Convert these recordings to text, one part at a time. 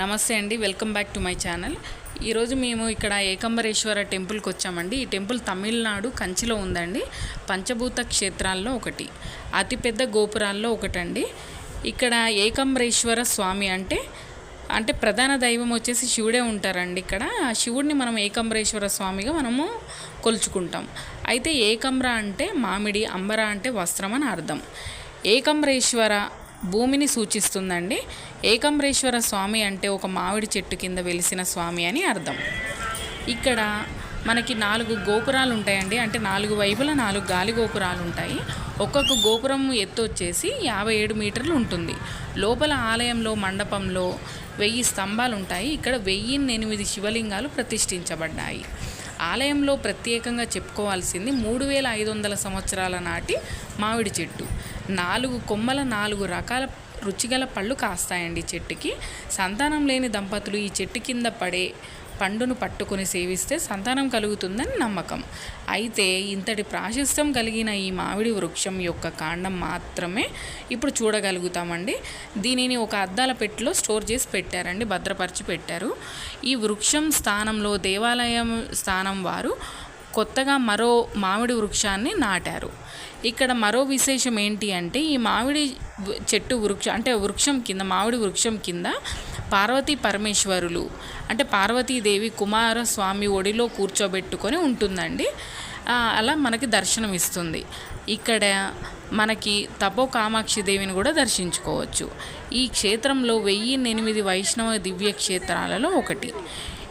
నమస్తే అండి welcome back to my channel. ఈరోజు మేము ఇక్కడ ఏకంబరేశ్వర టెంపుల్కి వచ్చామండి. ఈ టెంపుల్ తమిళనాడు కంచిలో ఉందండి. పంచభూత క్షేత్రాల్లో ఒకటి అతిపెద్ద గోపురాల్లో ఒకటండి. ఇక్కడ ఏకంబరేశ్వర స్వామి అంటే అంటే ప్రధాన దైవం వచ్చేసి శివుడే ఉంటారండి ఇక్కడ. ఆ శివుడిని మనం ఏకంబరేశ్వర స్వామిగా మనము కొలుచుకుంటాం. అయితే ఏకంబ్ర అంటే మామిడి అంబర అంటే వస్త్రం అని అర్థం. ఏకంబరేశ్వర భూమిని సూచిస్తుందండి. ఏకంబరేశ్వర స్వామి అంటే ఒక మామిడి చెట్టు కింద వెలిసిన స్వామి అని అర్థం. ఇక్కడ మనకి నాలుగు గోపురాలు ఉంటాయండి. అంటే నాలుగు వైపుల నాలుగు గాలి గోపురాలు ఉంటాయి. ఒక్కొక్క గోపురం ఎత్తు వచ్చేసి యాభై ఏడు మీటర్లు ఉంటుంది. లోపల ఆలయంలో మండపంలో వెయ్యి స్తంభాలు ఉంటాయి. ఇక్కడ వెయ్యి ఎనిమిది శివలింగాలు ప్రతిష్ఠించబడ్డాయి. ఆలయంలో ప్రత్యేకంగా చెప్పుకోవాల్సింది మూడు వేల ఐదు వందల సంవత్సరాల నాటి మామిడి చెట్టు. నాలుగు కొమ్మల నాలుగు రకాల రుచిగల పళ్ళు కాస్తాయండి చెట్టుకి. సంతానం లేని దంపతులు ఈ చెట్టు కింద పడే పండును పట్టుకొని సేవిస్తే సంతానం కలుగుతుందని నమ్మకం. అయితే ఇంతటి ప్రాశస్త్యం కలిగిన ఈ మామిడి వృక్షం యొక్క కాండం మాత్రమే ఇప్పుడు చూడగలుగుతామండి. దీనిని ఒక అద్దాల పెట్టిలో స్టోర్ చేసి పెట్టారండి భద్రపరిచి పెట్టారు. ఈ వృక్షం స్థానంలో దేవాలయం స్థానం వారు కొత్తగా మరో మామిడి వృక్షాన్ని నాటారు. ఇక్కడ మరో విశేషం ఏంటి అంటే ఈ మామిడి చెట్టు వృక్షం అంటే వృక్షం కింద మామిడి వృక్షం కింద పార్వతీ పరమేశ్వరులు అంటే పార్వతీదేవి కుమారస్వామి ఒడిలో కూర్చోబెట్టుకొని ఉంటుందండి. అలా మనకి దర్శనం ఇస్తుంది. ఇక్కడ మనకి తపో కామాక్షి దేవిని కూడా దర్శించుకోవచ్చు. ఈ క్షేత్రంలో వెయ్యి ఎనిమిది వైష్ణవ దివ్య క్షేత్రాలలో ఒకటి.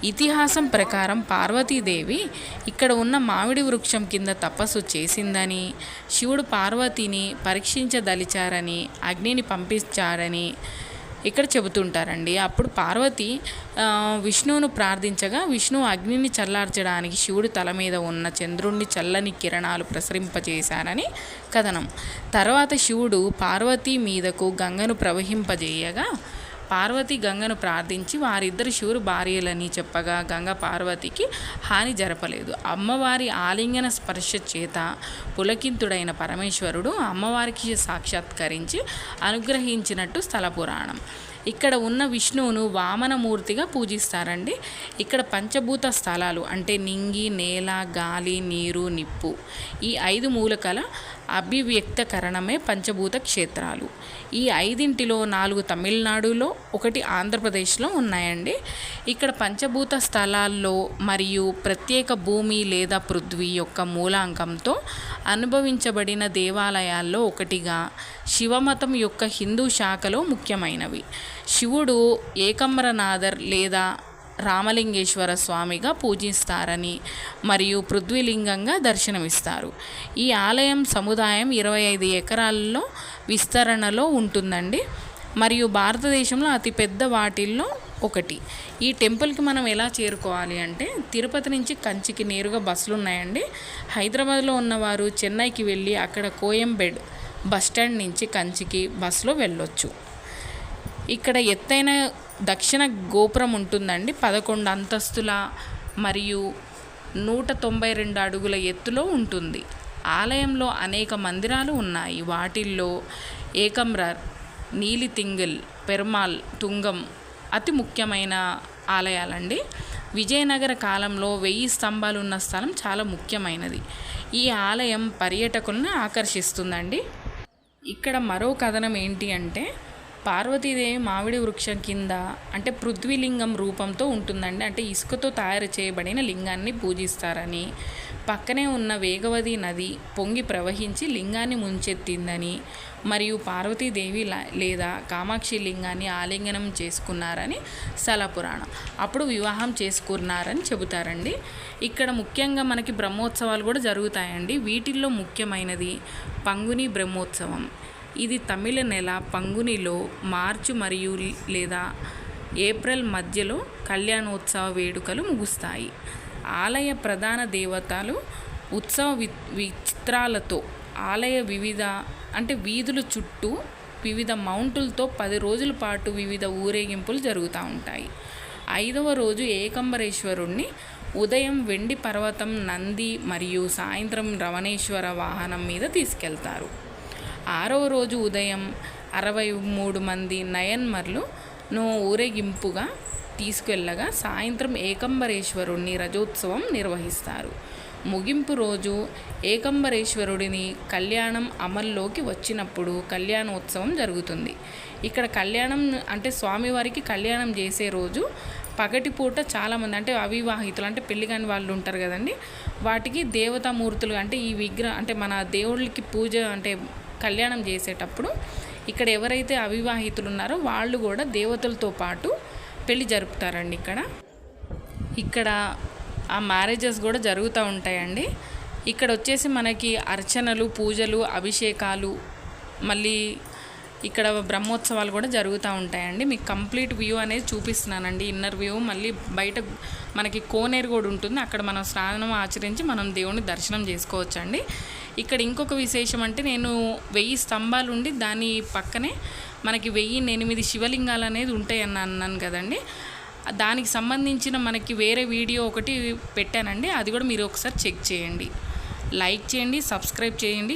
ఇతిహాసం ప్రకారం పార్వతీదేవి ఇక్కడ ఉన్న మామిడి వృక్షం కింద తపస్సు చేసిందని శివుడు పార్వతిని పరీక్షించదలిచారని అగ్నిని పంపించారని ఇక్కడ చెబుతుంటారండి. అప్పుడు పార్వతి విష్ణువును ప్రార్థించగా విష్ణువు అగ్నిని చల్లార్చడానికి శివుడి తల మీద ఉన్న చంద్రుణ్ణి చల్లని కిరణాలు ప్రసరింపజేశారని కథనం. తర్వాత శివుడు పార్వతి మీదకు గంగను ప్రవహింపజేయగా పార్వతి గంగను ప్రార్థించి వారిద్దరు శివురు భార్యలని చెప్పగా గంగ పార్వతికి హాని జరపలేదు. అమ్మవారి ఆలింగన స్పర్శ చేత పులకింతుడైన పరమేశ్వరుడు అమ్మవారికి సాక్షాత్కరించి అనుగ్రహించినట్టు స్థల పురాణం. ఇక్కడ ఉన్న విష్ణువును వామనమూర్తిగా పూజిస్తారండి. ఇక్కడ పంచభూత స్థలాలు అంటే నింగి నేల గాలి నీరు నిప్పు ఈ ఐదు మూలకల అభివ్యక్తకరణమే పంచభూత క్షేత్రాలు. ఈ ఐదింటిలో నాలుగు తమిళనాడులో ఒకటి ఆంధ్రప్రదేశ్లో ఉన్నాయండి. ఇక్కడ పంచభూత స్థలాల్లో మరియు ప్రత్యేక భూమి లేదా పృథ్వీ యొక్క మూలాంకంతో అనుభవించబడిన దేవాలయాల్లో ఒకటిగా శివమతం యొక్క హిందూ శాఖలో ముఖ్యమైనవి. శివుడు ఏకమ్రనాథర్ లేదా రామలింగేశ్వర స్వామిగా పూజిస్తారని మరియు పృథ్వీలింగంగా దర్శనమిస్తారు. ఈ ఆలయం సముదాయం ఇరవై ఐదు ఎకరాల్లో విస్తరణలో ఉంటుందండి. మరియు భారతదేశంలో అతిపెద్ద వాటిల్లో ఒకటి. ఈ టెంపుల్కి మనం ఎలా చేరుకోవాలి అంటే తిరుపతి నుంచి కంచికి నేరుగా బస్సులు ఉన్నాయండి. హైదరాబాద్లో ఉన్నవారు చెన్నైకి వెళ్ళి అక్కడ కోయంబెడ్ బస్ స్టాండ్ నుంచి కంచికి బస్సులో వెళ్ళొచ్చు. ఇక్కడ ఎత్తైన దక్షిణ గోపురం ఉంటుందండి. పదకొండు అంతస్తుల మరియు నూట తొంభై రెండు అడుగుల ఎత్తులో ఉంటుంది. ఆలయంలో అనేక మందిరాలు ఉన్నాయి. వాటిల్లో ఏకంరర్ నీలితింగిల్ పెరుమాల్ తుంగం అతి ముఖ్యమైన ఆలయాలండి. విజయనగర కాలంలో వెయ్యి స్తంభాలు ఉన్న స్థలం చాలా ముఖ్యమైనది. ఈ ఆలయం పర్యటకులను ఆకర్షిస్తుందండి. ఇక్కడ మరో కథనం ఏంటి అంటే పార్వతీదేవి మామిడి వృక్షం కింద అంటే పృథ్వీలింగం రూపంతో ఉంటుందండి. అంటే ఇసుకతో తయారు చేయబడిన లింగాన్ని పూజిస్తారని పక్కనే ఉన్న వేగవతి నది పొంగి ప్రవహించి లింగాన్ని ముంచెత్తిందని మరియు పార్వతీదేవి ల- లేదా కామాక్షి లింగాన్ని ఆలింగనం చేసుకున్నారని స్థల పురాణం అప్పుడు వివాహం చేసుకున్నారని చెబుతారండి. ఇక్కడ ముఖ్యంగా మనకి బ్రహ్మోత్సవాలు కూడా జరుగుతాయండి. వీటిల్లో ముఖ్యమైనది పంగుని బ్రహ్మోత్సవం. ఇది తమిళ నెల పంగునిలో మార్చి మరియు లేదా ఏప్రిల్ మధ్యలో కళ్యాణోత్సవ వేడుకలు ముగుస్తాయి. ఆలయ ప్రధాన దేవతలు ఉత్సవ వి విచిత్రాలతో ఆలయ వివిధ అంటే వీధుల చుట్టూ వివిధ మౌంటులతో పది రోజుల పాటు వివిధ ఊరేగింపులు జరుగుతూ ఉంటాయి. ఐదవ రోజు ఏకంబరేశ్వరుణ్ణి ఉదయం వెండి పర్వతం నంది మరియు సాయంత్రం రవణేశ్వర వాహనం మీద తీసుకెళ్తారు. ఆరవ రోజు ఉదయం అరవై మూడు మంది నయన్మర్లును ఊరేగింపుగా తీసుకెళ్ళగా సాయంత్రం ఏకంబరేశ్వరుణ్ణి రజోత్సవం నిర్వహిస్తారు. ముగింపు రోజు ఏకంబరేశ్వరుడిని కళ్యాణం అమల్లోకి వచ్చినప్పుడు కళ్యాణోత్సవం జరుగుతుంది. ఇక్కడ కళ్యాణం అంటే స్వామివారికి కళ్యాణం చేసే రోజు పగటిపూట చాలామంది అంటే అవివాహితులు అంటే పెళ్ళి కాని వాళ్ళు ఉంటారు కదండి. వాటికి దేవతామూర్తులు అంటే ఈ విగ్రహం అంటే మన దేవుళ్ళకి పూజ అంటే కళ్యాణం చేసేటప్పుడు ఇక్కడ ఎవరైతే అవివాహితులు ఉన్నారో వాళ్ళు కూడా దేవతలతో పాటు పెళ్ళి జరుపుతారండి ఇక్కడ. ఇక్కడ ఆ మ్యారేజెస్ కూడా జరుగుతూ ఉంటాయండి. ఇక్కడ వచ్చేసి మనకి అర్చనలు పూజలు అభిషేకాలు మళ్ళీ ఇక్కడ బ్రహ్మోత్సవాలు కూడా జరుగుతూ ఉంటాయండి. మీకు కంప్లీట్ వ్యూ అనేది చూపిస్తున్నానండి. ఇన్నర్ వ్యూ మళ్ళీ బయట మనకి కోనేరు కూడా ఉంటుంది. అక్కడ మనం స్నానం ఆచరించి మనం దేవుని దర్శనం చేసుకోవచ్చండి. ఇక్కడ ఇంకొక విశేషం అంటే నేను వెయ్యి స్తంభాలు ఉండి దాని పక్కనే మనకి వెయ్యి ఎనిమిది శివలింగాలు అనేది ఉంటాయని అన్నాను కదండి. దానికి సంబంధించిన మనకి వేరే వీడియో ఒకటి పెట్టానండి. అది కూడా మీరు ఒకసారి చెక్ చేయండి. లైక్ చేయండి సబ్స్క్రైబ్ చేయండి.